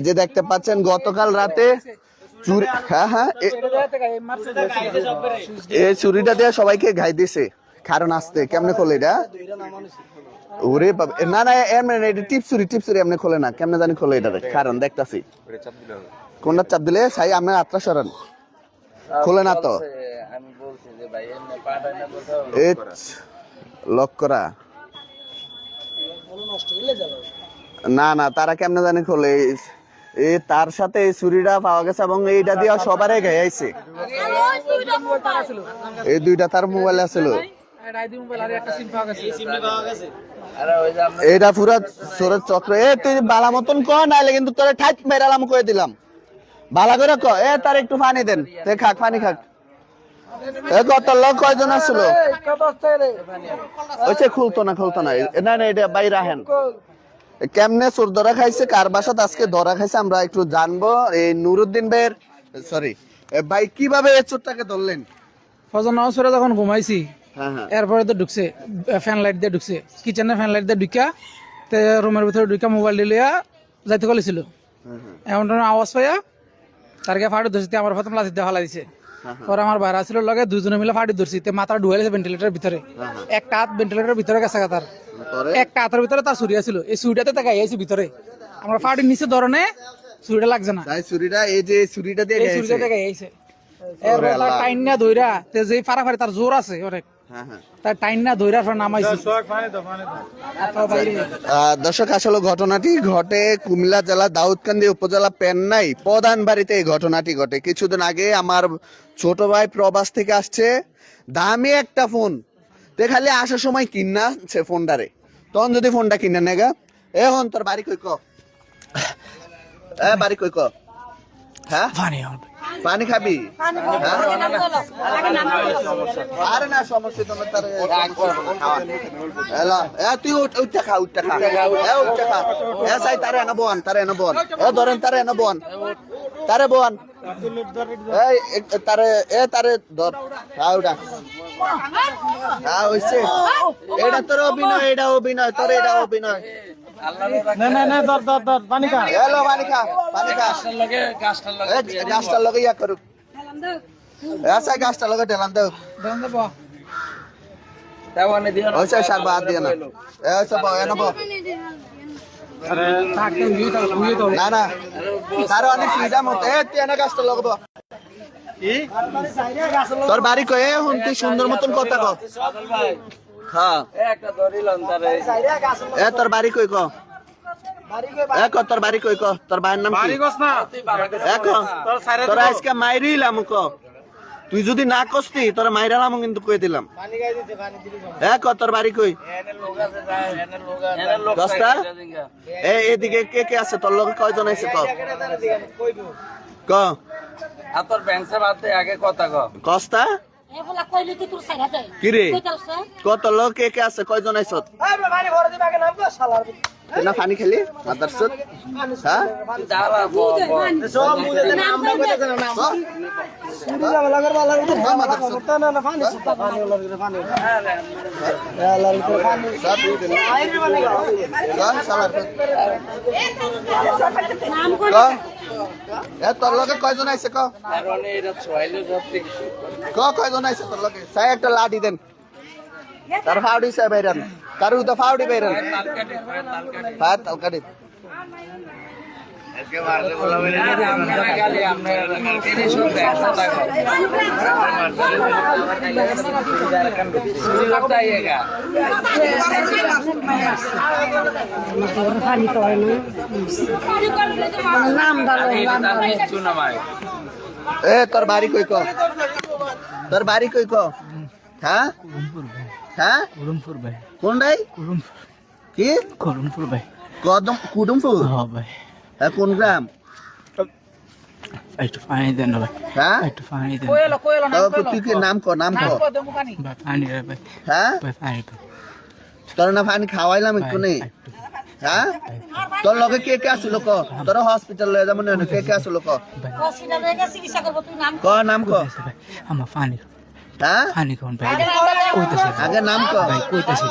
এই যে দেখতে পাচ্ছেন, গতকাল রাতে চুরি হ্যাঁ হ্যাঁ এই চুরিটা দিয়ে সবাইকে ঘাই দিছে। কারণ আসতে, কেমনে খোলে এটা? কোনটা চাপ দিলে? সাই আপনার খোলে না তো। করা। না না, তারা কেমনে জানি খোলে। তার সাথে এই ছুরিটা পাওয়া গেছে এবং এইটা দিয়ে সবারই গায়ে আইছে এই দুইটা তার মোবাইল আছিল। ওই এইটা পুরা সোরের চক্র। এ তুই বালা মতন ক নাইলে কিন্তু তোরে ঠাইট মেরালাম কয়ে দিলাম। বালা করে ক এ তার একটু পানি দেন। তে খাক পানি খাক। এ কত লোক কয়জন আসছিল ওইছে খুলতো না খুলতো না। না না এটা বাইরে আহেন। কেমনে চোর ধরা খাইছে কার বাসাত আজকে ধরা খাইছে আমরা একটু জানব। এই নুরুদ্দিন ভাইয়ের সরি ভাই কীভাবে চোরটাকে ধরলেন? ফজর নামাজ পড়ে যখন ঘুমাইছি হ্যাঁ হ্যাঁ। এরপরে তো ঢুকছে ফ্যান লাইট দিয়ে ঢুকছে। কিচেনে ফ্যান লাইট দিয়ে ঢুকা তে রুমের ভিতরে ঢুকা মোবাইল দিলিয়া যাইতে কলেছিল। এমন ধরনের আওয়াজ পাইয়া তারকে ফাটি ধরছি আমার প্রথম লাথি ফালাই দিছে। পরে আমার বাইরা ছিল লগে দুজনে মিলে ফাটি ধরছি তে মাথা ঢুয়াইছে ভেন্টিলেটার ভিতরে। একটা হাত ভেন্টিলেটার ভিতরে গেছে তার। একটা হাতের ভিতরে তার ছুরি ছিল এই ছুরিটাতে তাকে আইছি ভিতরে। আমরা ফাটির নিচে ধরনে ছুরিটা লাগছে না। তাই ছুরিটা এই যে ছুরিটা দিয়ে ছুরিটা তাকে আইছে টাইন না ধইরা তে যে ফাড়াফাড়ি তার জোর আছে অনেক দর্শক আসলে ঘটনাটি ঘটে কুমিল্লা জেলা দাউদকান্দি উপজেলা পেন্নাই প্রধান বাড়িতে এই ঘটনাটি ঘটে। কিছুদিন আগে আমার ছোট ভাই প্রবাস থেকে আসছে। দামি একটা ফোন। তে খালি আসার সময় কিনা সে ফোনটারে। তখন যদি ফোনটা কিনে নেগা এখন তোর বাড়ি কই ক? বাড়ি কই ক? হ্যাঁ? পানি খাবি আরে না সমস্যা তোমার তার এলা এ তুই উঠ উঠটা খা উঠটা খা এ উঠটা খা এ সাই তারে এনে বন তারে এনে বন এ ধরেন তারে এনে বন তারে বন তারে এ তারে ধর খা উঠা হ্যাঁ হইছে এটা তোর অভিনয় এটা অভিনয় তোর এটা অভিনয় না না না ধর ধর ধর পানি খা এলো পানি খা পানি খা লগে গাছটার লগে এ গাছটার লগে ইয়া করুক। সাই গাছটার লগে ঢেলান দেও। দেন দেব দেওয়ানে দিও না। ওইসে সার বাদ দিয়ে না। এ সব এনে বল থাকতে গিয়ে তো গিয়ে তো না না। তার অনেক এ বাড়ি কয়ে হুন তুই সুন্দর মতন কথা ক ভাই। হ্যাঁ এ একটা ধরিলাম তারে। তোর বাড়ি কই ক? এ ক তোর বাড়ি কই ক? তোর বাড়ির নাম কি? ক? তোর আজকে মাইরিলাম ক? তুই যদি না কস্তি তোর মাইরালাম কিন্তু কই দিলাম। এ ক তোর বাড়ি কই? লোক লোক লোক দশটা? এ এদিকে কে কে আছে? তোর লগে কয়জন আছে ক ক? আর তোর ব্যাংসে বাদ আগে কথা ক। কস্তা? কত লোক কে কে? আছে কয়জন আইছ না পানি খেলি হ্যাঁ ব ব হ্যাঁ, তোর লগে কয়জন ক? কয়জন আইছে তোর লগে? সাই একটা লাঠি দেন। তার ফাউডি সাই বাইরান কারু তো ফাউডি বাইরান তালকাটি তালকাটি ফায়ার তালকাটি আমরা গালি আমরা তিনি শুনতে একসাথে থাকো সুরি করতে আইয়েগা পানি তো হয় না নাম দাও এই তার কিছু না ভাই এ তোর বাড়ি কই ক তোর বাড়ি কই ক হ্যাঁ? কুরুমপুর ভাই। কোন রাই কুরুমপুর কি? কুরুমপুর ভাই। কদম কুডুমপুর? হ্যাঁ ভাই। হ্যাঁ কোন গ্রাম? একটু পানি দেন ভাই। হ্যাঁ? একটু পানি দেন। কোয়েলো কোয়েলো তো তুই কি নাম ক নাম ক পানি রে ভাই। হ্যাঁ? পানি তোর না পানি খাওয়াইলাম একটু। নেই হ্যাঁ তোর লগে কে কে আসলো ক? তোর হসপিটাল লয়ে যাব না কে কে আসলো ক? হসপিটালে গেছে চিকিৎসা করব তুই নাম ক নাম ক? আমার পানি হ্যাঁ? পানি কোন ভাই? কইতাছে আগে নাম কর কইতাছে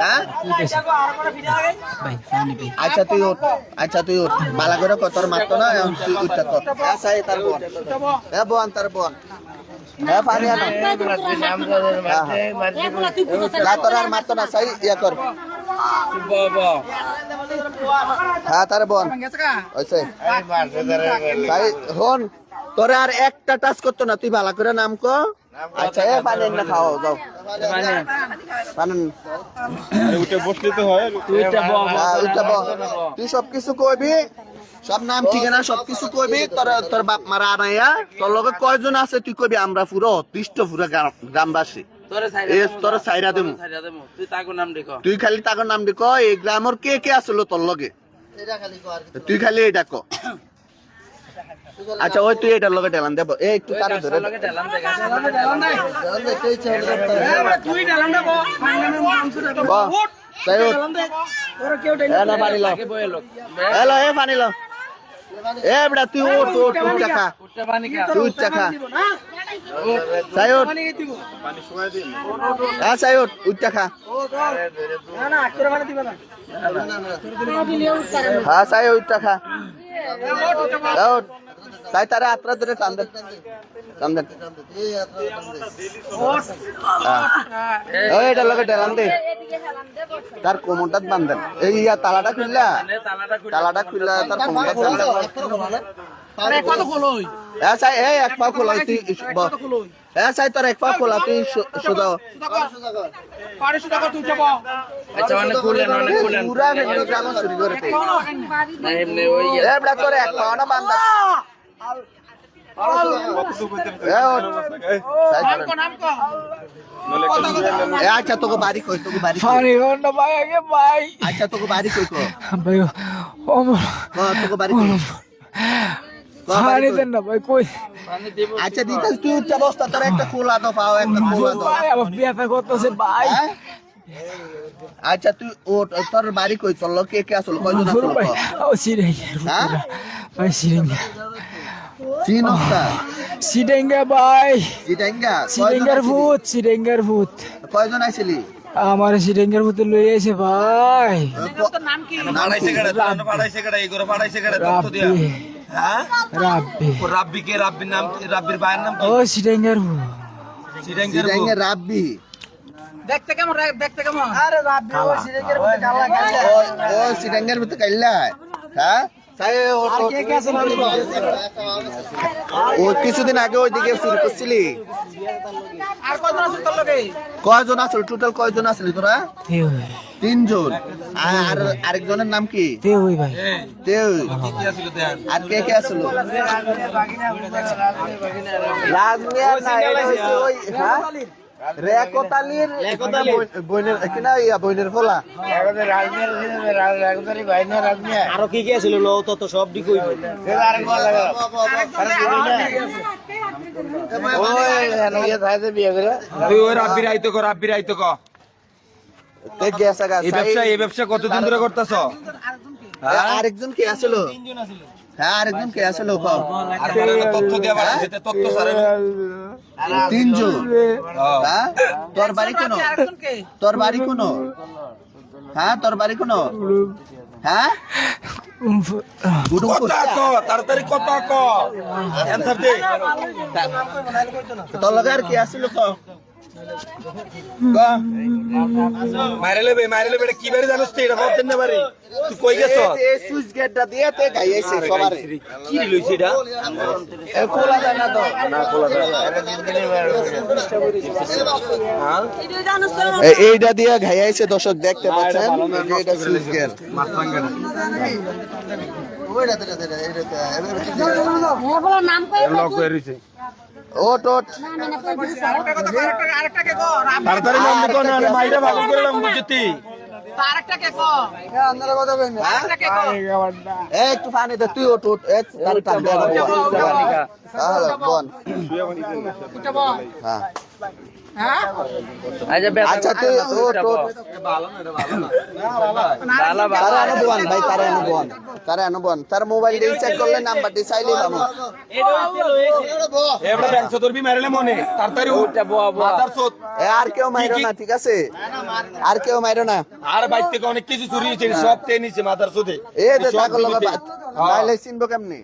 হ্যাঁ কইতাছে ভাই পানি ভাই। আচ্ছা তুই আচ্ছা তুই বালা করে তোর মারতো না? এখন তুই উঠতে কর। হ্যাঁ সাই তার বোন। হ্যাঁ বোন তার বোন। হ্যাঁ পানি আনো। এগুলা তুই বুঝতে না তোর আর মারতো না সাই ইয়া কর। বাবা হ্যাঁ তার বোন। ওইসে সাই হন তোরে আর একটা টাচ করতো না। তুই বালা করে নাম কো আচ্ছা এ পানি না খাও যাও। পানি হ্যাঁ, ওইটা বল। তুই সবকিছু কইবি সব নাম ঠিকানা সবকিছু কইবি তোর তোর বাপ মারা আনাইয়া তোর লগে কয়জন আছে তুই কইবি আমরা পুরো অতিষ্ঠ পুরো গ্রাম- গ্রামবাসী। এ তোর সাইরা দেবো তুই তাকো নাম দেখো তুই খালি তাকে নাম দি কয় এই গ্রামের কে কে আসলো তোর লগে? তুই খালি এটা ক আচ্ছা ওই তুই এটার লগে টেলান দেব এই একটু তারে ধরে। লগে ঢেলাম দে গাছের লগে ঢেলাম দে বাহ, তাই ওঠ। এ না পানি লো। আগে বয়ে লোক এ লো, এ পানি লো। এ বেটা তুই ওঠ ওঠ উঠ টাকা উঠতে পানি তুই তাই হ্যাঁ হ্যাঁ তাই তারে আত্রা ধরে টান দে টান দে হ্যাঁ। এটা লগে টেলান দে। তার কোমরটাত বান্ধেন এই ইয়া তালাটা খুললা? তালাটা খুলে তালাটা খুললা তার কোমরটা বান্ধেন হ্যাঁ এক পা খোলা তুই ব- হ্যাঁ তোর এক পা খোলা তুই শুধু আচ্ছা অনেক খুলেন অনেক খুলেন পুরা গ্রাম চুরি করে না এমনি ওই এ বেটা তোর এক পা না বান্ধা। আচ্ছা তোকে বাড়ি কই তোকে বাড়ি কই? পানি ভাই আগে ভাই। আচ্ছা তোকে বাড়ি কই কো? ভাই ও তোকে বাড়ি কই? পানি দেন না ভাই কই? আচ্ছা দিতাস তুই উচ্চ অবস্থা তোর একটা খোলা তো পাও একটা খোলা তো ভাই আমার বিয়া করতেছে ভাই। হ্যাঁ? আচ্ছা তুই ও তোর বাড়ি কই? তোর লোক কে কে আসলো? কয়জন আসলো? ও সিরেঙ্গা হ্যাঁ? ভাই সিরেঙ্গা চিন সিরেঙ্গা ভাই। জিটাঙ্গা সিরেঙ্গার ভূত সিরেঙ্গার ভূত। কয়জন আইছিলি? আমার সিরেঙ্গার ভূত লই এসে ভাই। তথ্য দিয়া রাব্বি। হ্যাঁ? রাব্বি। ও রাব্বি কে? রাব্বির নাম রাব্বির ভাইয়ের নাম কি? ও সিরেঙ্গার ভূত। জিটাঙ্গা রাব্বি। দেখতে কেমন দেখতে কেমন? আরে রাব্বি ও সিরেঙ্গার ভূত ও সিটাঙ্গার ভিতরে হ্যাঁ? ও ও- কে কে আছে ও কিছুদিন আগে ওইদিকে করছিলি। কয়জন আছে তোর কয়জন আসল টোটাল কয়জন আসলি তোরা? তিনজন। আর আরেকজনের নাম কি? তেও কি আছিল আর কে কে আসলো রাজমিয়া রেকতালির বইনের কিনা ইয়া বইনের ফলা। আরও কি কি লো তো তো সব দিক তুই ওই রাব্বির আইতো কর রাব্বির আইতো ক তে গেছে গা এই ব্যবসা এই ব্যবসা কতদিন ধরে করতেছ? আরেকজন কে আসলো হ্যাঁ আরেকজন কে আর বলে না তথ্য দিয়া বাড়াইছে তে তথ্য সারে তিনজন। হ্যাঁ? তোর বাড়ি কোন? তোর বাড়ি কোন? হ্যাঁ তোর বাড়ি কোন? হ্যাঁ? ক তাড়াতাড়ি কথা ক। অ্যানসার দে। তোর লগে আর কে আসলো ক ক মাইরে লেবে মাইরে কি বাড়ি জানোস তুই এটা বলতেন না বাড়ি তুই কই গেছ এই সুইচ গেটটা দিয়ে তে গাইছে সবারে কি লইছি এটা এ খোলা যায় না তো এ- এইটা দিয়ে ঘাইয়াইছে দর্শক দেখতে পাচ্ছেন এটা সুইচ গেট এগুলো নাম কই ওট ওট। তাড়াতাড়ি নাম দিকো না মাইরা ভাগ করে লাম বুঝতি এ একটু পানি দে তুই ওট ওট। বন হ্যাঁ হ্যাঁ। আচ্ছা আচ্ছা তুই ও তো বালা বালা তারা ভাই তারা অনুবন তারা অনুবন তার মোবাইল দিয়ে চেক করলে নাম্বারটি চাইলেই পাবো এবারে ব্যাংক ধরবি মারিলে মনে। তাড়াতাড়ি উঠ। বুয়া বুয়া মাথার এ আর কেউ মাইরো না ঠিক আছে? আর কেউ মাইরো না। আর বাইর থেকে অনেক কিছু চুরি হয়েছে সব তে নিছে মাথার চোদে এ দে সব তাকল দিকে। বাবা নাইলে চিনবো কেমনি?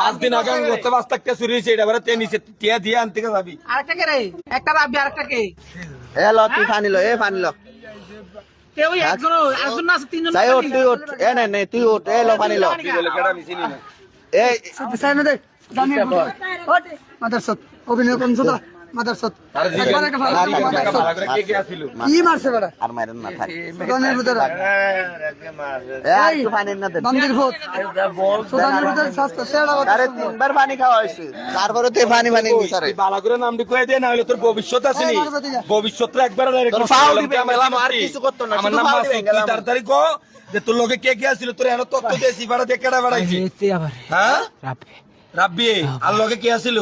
পাঁচ দিন আগে আমি করতে পাঁচ টাকা চুরি হয়েছে এটা এবারে তে টিয়া দিয়ে আনতে যাবি আরেকটা কে রে? একটা রাবি আরেকটা কে? এ ল তুই ফানি ল এ ফানি ল। মাদারসত অভিনয় মাদারসত আর জিজ্ঞাসা জিজ্ঞাসা ভালো করে কে কে আসিল? কি মারছে বেটা আর মাইরেন না থাক। সুদানের ভিতরে এ আর না দে। বান্দির ভূত। সুদানের ভিতরে স্বাস্থ্য সেরা আরে তিনবার পানি খাওয়া হয়েছে। তারপরে পানি পানি করে দে না হলে তোর ভবিষ্যৎ আছে নি। ভবিষ্যৎ একবার তোর ফাউল দিবে, গেলাম, আর কিছু করতো না, আমার নাম ফাউল তুই তাড়াতাড়ি কো যে তোর লগে কে কে আসিল তোর এত তথ্য দে সিফারা দিয়ে কেডা বাড়াইছে? হ্যাঁ? রাব্বি আর লগে কে আসিল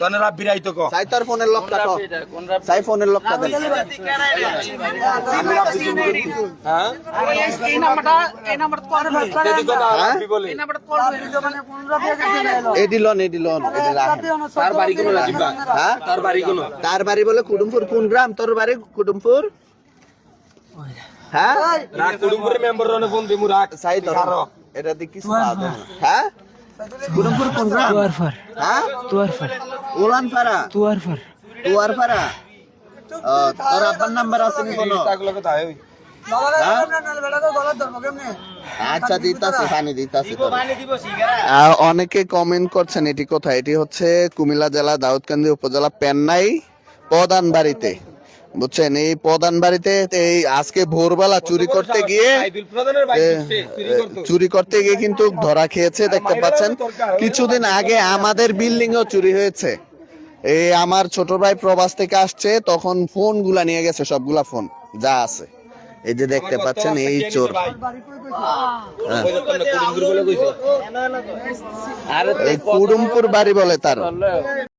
তোর রাব্বি রাইতো কো। চাই তোর ফোনের লকটা তো চাই ফোনের লকটা দে। হ্যাঁ। এই নাম্বারটা এই নাম্বার কল যদি কো না হ্যাঁ? রাব্বি বলে। এই নাম্বারটা কল এ দিলন এ দিলন রাখেন। তার বাড়ি কোন রাজিবা হ্যাঁ? তার বাড়ি কোন? তার বাড়ি বলে কুডুমপুর কোন গ্রাম? তোর বাড়ি কুডুমপুর? হ্যাঁ? রাখ কুড়ুমপুরের মেম্বার রনে ফোন দিমু রাখ। চাই তোর। এটা না। হ্যাঁ? কুডুমপুর কোন গ্রাম? হ্যাঁ? তুয়ারপাড়া তোর আব্বার নাম্বার আছে নি কোনো? হয়? আচ্ছা দিতাছি পানি দিতাছি অনেকে কমেন্ট করছেন এটি কোথায়? এটি হচ্ছে কুমিল্লা জেলা দাউদকান্দি উপজেলা পেন্নাই প্রধান বাড়িতে বুঝছেন? এই প্রধান বাড়িতে এই আজকে ভোরবেলা চুরি করতে গিয়ে চুরি করতে। গিয়ে কিন্তু ধরা খেয়েছে দেখতে পাচ্ছেন? কিছুদিন আগে আমাদের বিল্ডিং ও চুরি হয়েছে। এই আমার ছোট ভাই প্রবাস থেকে আসছে তখন ফোনগুলা নিয়ে গেছে সবগুলা ফোন যা আছে। এই যে দেখতে পাচ্ছেন এই চোর। হ্যাঁ। কুডুমপুর বাড়ি বলে তার।